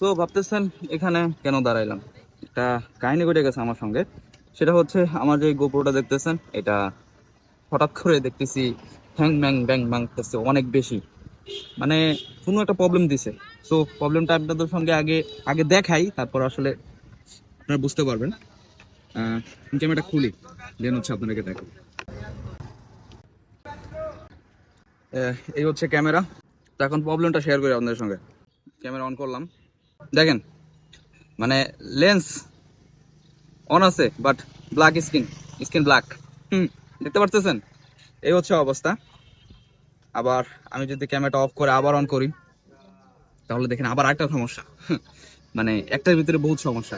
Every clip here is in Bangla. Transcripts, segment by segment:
তো ভাবতেছেন এখানে কেন দাঁড়াইলাম? একটা কাহিনী ঘটে গেছে আমার সঙ্গে। সেটা হচ্ছে আমার যে গোপ্রোটা দেখতেছেন, এটা হঠাৎ করে দেখতেছি হ্যাং ম্যাং ব্যাং মাংতেছে অনেক বেশি। মানে কোনো একটা প্রবলেম দিছে। সো প্রবলেমটা আপনাদের সঙ্গে আগে আগে দেখাই, তারপর আসলে আপনারা বুঝতে পারবেন। ক্যামেরাটা খুলি, দেন হচ্ছে আপনাদেরকে দেখো এই হচ্ছে ক্যামেরা। তো এখন প্রবলেমটা শেয়ার করি আপনাদের সঙ্গে। ক্যামেরা অন করলাম। দেখেন মানে লেন্স অন আছে but black screen screen black hmm, দেখতে পারতেছেন? এই হচ্ছে অবস্থা। আবার আমি যদি ক্যামেরাটা অফ করে আবার অন করি, তাহলে দেখেন আবার একটা সমস্যা। মানে একটার ভিতরে বহুত সমস্যা।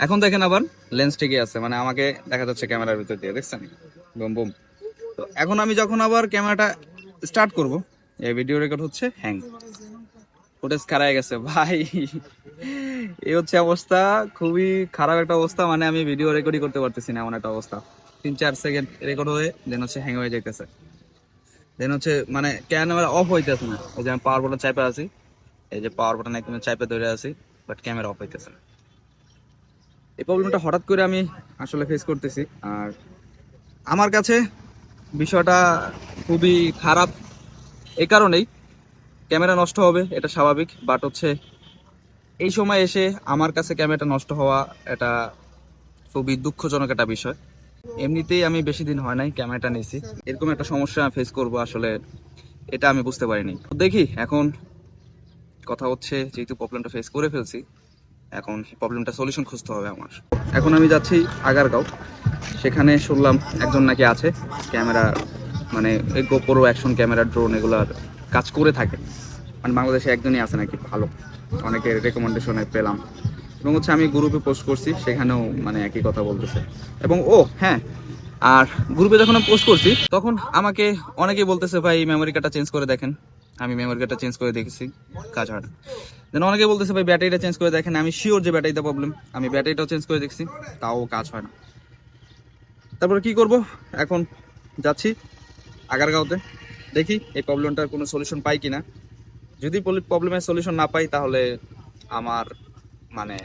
এখন দেখেন আবার লেন্স ঠিকই আছে মানে আমাকে দেখা যাচ্ছে ক্যামেরার ভিতর দিয়ে, দেখছেন? বুম বুম তো এখন আমি যখন আবার ক্যামেরাটা স্টার্ট করব, এই ভিডিও রেকর্ড হচ্ছে হ্যাং ফুটেজ খারাপ গেছে, ভাই। এই হচ্ছে অবস্থা, খুবই খারাপ একটা অবস্থা মানে আমি ভিডিও রেকর্ডই করতে পারতেছি না, এমন একটা অবস্থা। তিন, চার সেকেন্ড রেকর্ড হয়ে দেন হচ্ছে হ্যাং হয়ে যাইতেছে। দেন হচ্ছে মানে ক্যামেরা অফ হইতেছে না। এই যে আমি পাওয়ার বাটন চাইপে আছি, এই যে পাওয়ার বাটন একদম চাইপে ধরে আছি বাট ক্যামেরা অফ হইতেছে না। এই প্রবলেমটা হঠাৎ করে আমি আসলে ফেস করতেছি, আর আমার কাছে বিষয়টা খুবই খারাপ। এই কারণেই ক্যামেরা নষ্ট হবে, এটা স্বাভাবিক বাট হচ্ছে এই সময় এসে আমার কাছে ক্যামেরাটা নষ্ট হওয়া এটা খুবই দুঃখজনক একটা বিষয়। এমনিতেই আমি বেশি দিন হয় নাই ক্যামেরাটা নিয়েছি। এরকম একটা সমস্যা আমি ফেস করব আসলে, এটা আমি বুঝতে পারিনি। দেখি, এখন কথা হচ্ছে যেহেতু প্রবলেমটা ফেস করে ফেলছি, এখন প্রবলেমটা সলিউশন খুঁজতে হবে আমার। এখন আমি যাচ্ছি আগারগাঁও। সেখানে শুনলাম একজন নাকি আছে, ক্যামেরা মানে গোপরো অ্যাকশন ক্যামেরা ড্রোন এগুলার কাজ করে থাকে। মানে বাংলাদেশে একজনই আছে নাকি ভালো। অনেকের রেকমেন্ডেশনে পেলাম। এবং হচ্ছে আমি গ্রুপে পোস্ট করছি, সেখানেও মানে একই কথা বলতেছে। এবং ও হ্যাঁ আর গ্রুপে যখন আমি পোস্ট করছি, তখন আমাকে অনেকেই বলতেছে, ভাই মেমোরি কার্ডটা চেঞ্জ করে দেখেন। আমি মেমোরি কার্ডটা চেঞ্জ করে দেখেছি। কাজ হয় দেন অনেকে বলতেছে, ভাই ব্যাটারিটা চেঞ্জ করে দেখেন। আমি শিওর যে ব্যাটারিতে প্রবলেম আমি ব্যাটারিটাও চেঞ্জ করে দেখছি। তাও কাজ হয় না। তারপরে কি করব? এখন যাচ্ছি আগারগাঁওতে। দেখি এই প্রবলেমটার কোনো সলিউশন পাই কিনা। যদি প্রবলেমের সলিউশন না পাই, তাহলে আমার মানে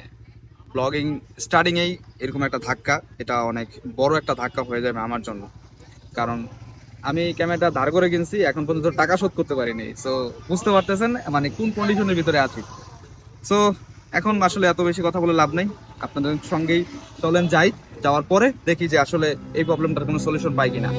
ব্লগিং স্টার্টিংয়েই এরকম একটা ধাক্কা। এটা অনেক বড় একটা ধাক্কা হয়ে যাবে আমার জন্য। কারণ আমি ক্যামেরাটা ধার করে কিনছি, এখন পর্যন্ত টাকা শোধ করতে পারিনি। সো বুঝতে পারতেছেন মানে কোন কন্ডিশনের ভিতরে আছি? সো এখন আসলে এত বেশি কথা বলে লাভ নেই। আপনাদের সঙ্গেই চলেন যাই, যাওয়ার পরে দেখি যে আসলে এই প্রবলেমটার কোনো সলিউশন পাই কিনা।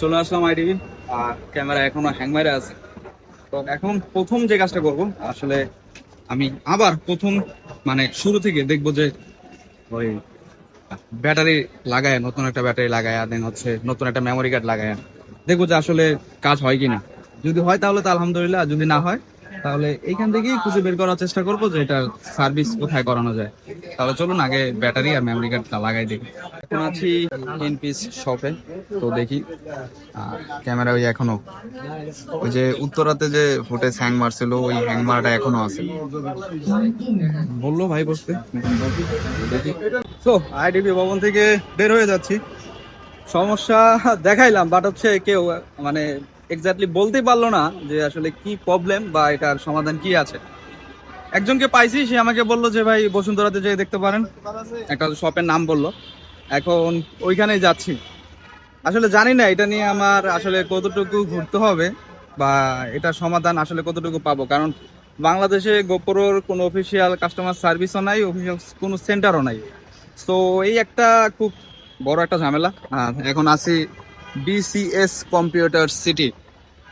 চলে আসলাম আইডিবি, আর ক্যামেরা এখনও হ্যাং মারে আছে। তো এখন প্রথম যে কাজটা করব, আসলে আমি আবার প্রথম মানে শুরু থেকে দেখব যে ওই ব্যাটারি লাগায়, নতুন একটা ব্যাটারি লাগায় দেন হচ্ছে নতুন একটা মেমোরি কার্ড লাগায়। দেখব যে আসলে কাজ হয় কিনা। যদি হয় তাহলে তো আলহামদুলিল্লাহ যদি না হয়, তাহলে এইখান থেকেই খুঁজে বের করার চেষ্টা করব যে এটার সার্ভিস কোথায় করানো যায়। তাহলে চলুন আগে ব্যাটারি আর মেমোরি কার্ডটা লাগাই দেখি। এখন আছি তিন পিস শপে, তো দেখি ক্যামেরা ওই এখনও। ওই যে উত্তরাতে যে ফুটেজ হ্যাং মারছিল, ওই হ্যাং মারাটা এখনও আছে। বলল ভাই বসতে। তো আইডিপি ভবন থেকে বের হয়ে যাচ্ছি। সমস্যা দেখাইলাম বাট হচ্ছে কেউ মানে এক্স্যাক্টলি বলতেই পারল না যে আসলে কি প্রবলেম বা এটার সমাধান কি আছে। একজনকে পাইছি, সে আমাকে বলল যে, ভাই, বসুন্ধরাতে যেয়ে দেখতে পারেন। একটা শপের নাম বলল। এখন ওইখানেই যাচ্ছি। আসলে জানি না, এটা নিয়ে আমার আসলে কতটুকু ঘুরতে হবে বা এটার সমাধান আসলে কতটুকু পাবো। কারণ বাংলাদেশে গোপরোর কোনো অফিসিয়াল কাস্টমার সার্ভিসও নাই অফিসিয়াল কোনো সেন্টারও নাই। তো এই একটা খুব বড় একটা ঝামেলা। আর এখন আছি বিসিএস কম্পিউটার সিটি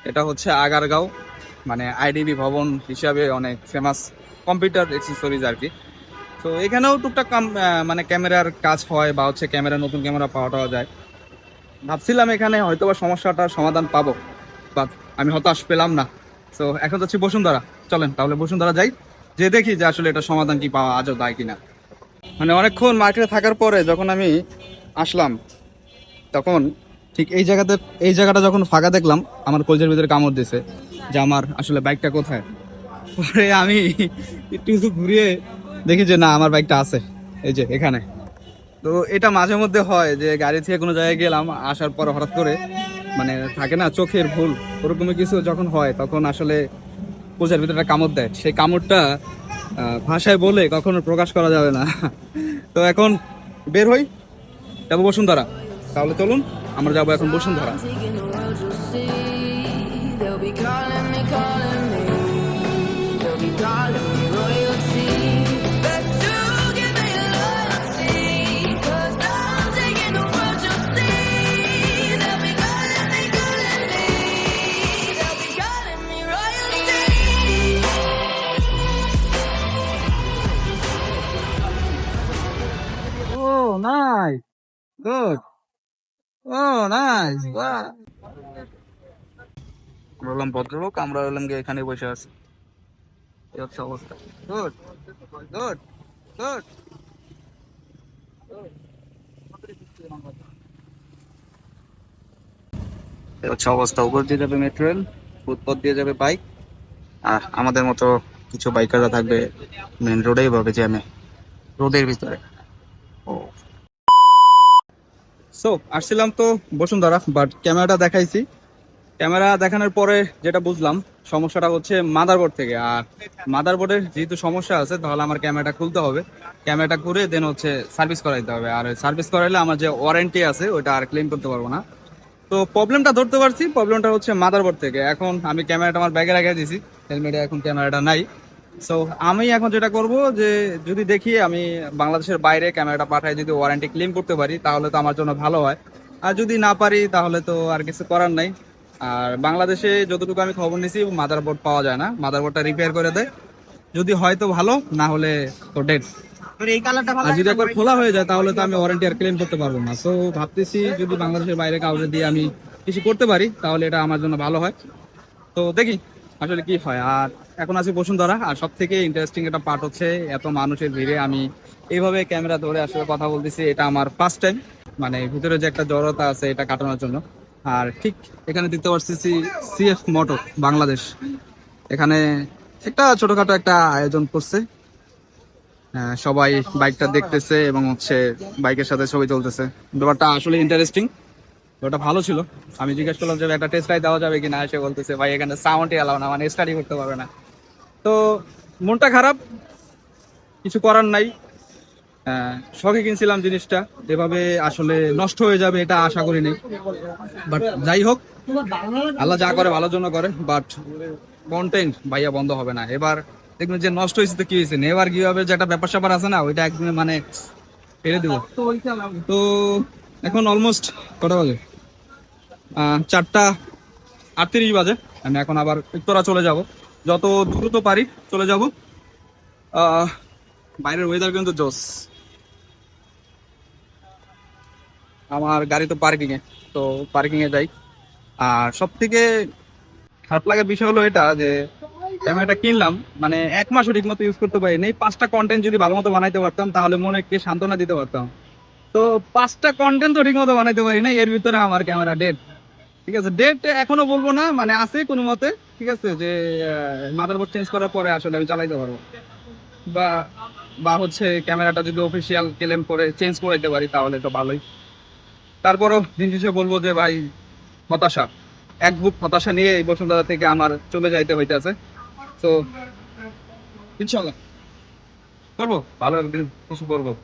এটা হচ্ছে আগারগাঁও। মানে আইডিবি ভবন হিসাবে অনেক ফেমাস কম্পিউটার এক্সেসরিজ আর কি। তো এখানেও টুকটাক মানে ক্যামেরার কাজ হয় বা হচ্ছে ক্যামেরা নতুন ক্যামেরা পাওয়া টাওয়া যায়। ভাবছিলাম এখানে হয়তো বা সমস্যাটার সমাধান পাবো বাট আমি হতাশ পেলাম না। তো এখন যাচ্ছি বসুন্ধরা। চলেন, তাহলে বসুন্ধরা যাই, যে দেখি যে আসলে এটা সমাধান কি পাওয়া, আজও দেয় কিনা। মানে অনেকক্ষণ মার্কেটে থাকার পরে যখন আমি আসলাম, তখন ঠিক এই জায়গাতে, এই জায়গাটা যখন ফাঁকা দেখলাম, আমার কলজের ভিতরে কামড় দিছে যে আমার আসলে বাইকটা কোথায়? পরে আমি একটু ঘুরিয়ে দেখি যে না, আমার বাইকটা আছে। এই যে, এখানে। তো এটা মাঝে মধ্যে হয় যে গাড়ি থেকে কোনো জায়গায় গেলাম, আসার পর হঠাৎ করে মানে থাকে না, চোখের ভুল, ওরকমই কিছু যখন হয়, তখন আসলে কোচের ভিতরে একটা কামড় দেয়। সেই কামড়টা ভাষায় বলে কখনো প্রকাশ করা যাবে না। তো এখন বের হই, যাব বসুন্ধরা। তাহলে চলুন, আমরা যাব এখন বসুন্ধরা। গুড ও নাইস বললাম ভদ্রলোক আমরা হলাম গিয়ে এখানে বসে আছি। এই হচ্ছে অবস্থা। গুড গুড গুড হচ্ছে অবস্থা। উপর দিয়ে যাবে মেট্রো রেল ফুটপথ দিয়ে যাবে বাইক আর আমাদের মতো কিছু বাইকাররা থাকবে মেন রোডেই ভাবে জ্যামে। রোডের ভিতরে। ও সো আসছিলাম তো বসুন্ধরা বাট ক্যামেরাটা দেখাইছি। ক্যামেরা দেখানোর পরে যেটা বুঝলাম, সমস্যাটা হচ্ছে মাদারবোর্ড থেকে। আর মাদারবোর্ডের যেহেতু সমস্যা আছে, তাহলে আমার ক্যামেরাটা খুলতে হবে। ক্যামেরাটা করে দেন হচ্ছে সার্ভিস করাইতে হবে। আর সার্ভিস করাইলে আমার যে ওয়ারেন্টি আছে, ওইটা আর ক্লেম করতে পারব না। তো প্রবলেমটা ধরতে পারছি প্রবলেমটা হচ্ছে মাদারবোর্ড থেকে। এখন আমি ক্যামেরাটা আমার ব্যাগে রেখে দিয়েছি হেলমেটে এখন ক্যামেরাটা নাই। সো আমি এখন যেটা করব যে যদি দেখি আমি বাংলাদেশের বাইরে ক্যামেরাটা পাঠাই যদি ওয়ারেন্টি ক্লেম করতে পারি তাহলে তো আমার জন্য ভালো হয়। আর যদি না পারি তাহলে তো আর কিছু করার নাই। আর বাংলাদেশে যতটুকু আমি খবর নিয়েছি মাদারবোর্ড পাওয়া যায় না। মাদার মাদারবোর্ডটা রিপেয়ার করে দেয়। যদি হয় তো ভালো না হলে তো ডেট আর যদি একবার খোলা হয়ে যায় তাহলে তো আমি ওয়ারেন্টি আর ক্লেম করতে পারব না। তো ভাবতেছি যদি বাংলাদেশের বাইরে কাউকে দিয়ে আমি কিছু করতে পারি তাহলে এটা আমার জন্য ভালো হয়। তো দেখি আসলে কি হয়। আর এখন আছি বসুন্ধরা আর সব থেকে ইন্টারেস্টিং একটা পার্ট হচ্ছে এত মানুষের ভিড়ে আমি এইভাবে ক্যামেরা ধরে আসলে কথা বলতেছি এটা আমার ফার্স্ট টাইম মানে ভিতরে যে একটা জড়তা আছে এটা কাটানোর জন্য। আর ঠিক এখানে দেখতে পাচ্ছি সিএফ মোটর বাংলাদেশ। এখানে একটা ছোটখাটো একটা আয়োজন করছে। হ্যাঁ, সবাই বাইকটা দেখতেছে এবং হচ্ছে বাইকের সাথে ছবি তুলতেছে। ব্যাপারটা আসলে ইন্টারেস্টিং ওটা ভালো ছিল। আমি জিজ্ঞেস করলাম যে একটা টেস্ট রাইড দেওয়া যাবে কিনা? এসে বলতেছে ভাই এখানে সাউন্ডই এলাও না মানে স্টাডি করতে পারবে না। তো মনটা খারাপ কিছু করার নাই। আহ, শখে কিনছিলাম জিনিসটা যেভাবে আসলে নষ্ট হয়ে যাবে এটা আশা করিনি বাট যাই হোক আল্লাহ যা করে ভালোর জন্য করে বাট কন্টেন্ট ভাইয়া বন্ধ হবে না। এবার দেখবেন যে নষ্ট হয়েছে তো কি হয়েছে এবার কি হবে যে একটা ব্যাপার স্যাপার আছে না ওইটা একদম মানে ফেলে দেবো। তো এখন অলমোস্ট কটা বাজে? চারটা আটত্রিশ বাজে। আমি এখন আবার উত্তরা চলে যাব। যত দ্রুত পারি চলে যাব। বাইরের ওয়েদার কিন্তু জোস আমার গাড়ি তো পার্কিং এ, তো পার্কিং এ যাই। আর সব থেকে খারাপ লাগার বিষয় হলো এটা যে ক্যামেরাটা কিনলাম মানে এক মাসও ঠিক মতো ইউজ করতে পারিনি। পাঁচটা কন্টেন্ট যদি ভালো মতো বানাইতে পারতাম, তাহলে মনে একটি সান্ত্বনা দিতে পারতাম। তো পাঁচটা কন্টেন্ট তো ঠিক মতো বানাইতে পারি না এর ভিতরে আমার ক্যামেরা ডেট ঠিক আছে ডেট এখনও বলব না মানে আছে কোনো মতে। ঠিক আছে, যে মাদারবোর্ড চেঞ্জ করার পরে আসলে আমি চালাইতে পারব। বা বা হচ্ছে ক্যামেরাটা যদি অফিসিয়াল ক্লেম করে চেঞ্জ করে দিতে পারি, তাহলে তো ভালোই। তারপরও দিন শেষে বলব যে, ভাই, হতাশা। এক বুক হতাশা নিয়ে এই বসুন্ধরা থেকে আমার চলে যাইতে হইতেছে। তো, ইনশাল্লাহ। করব, ভালো একদিন কিছু করব।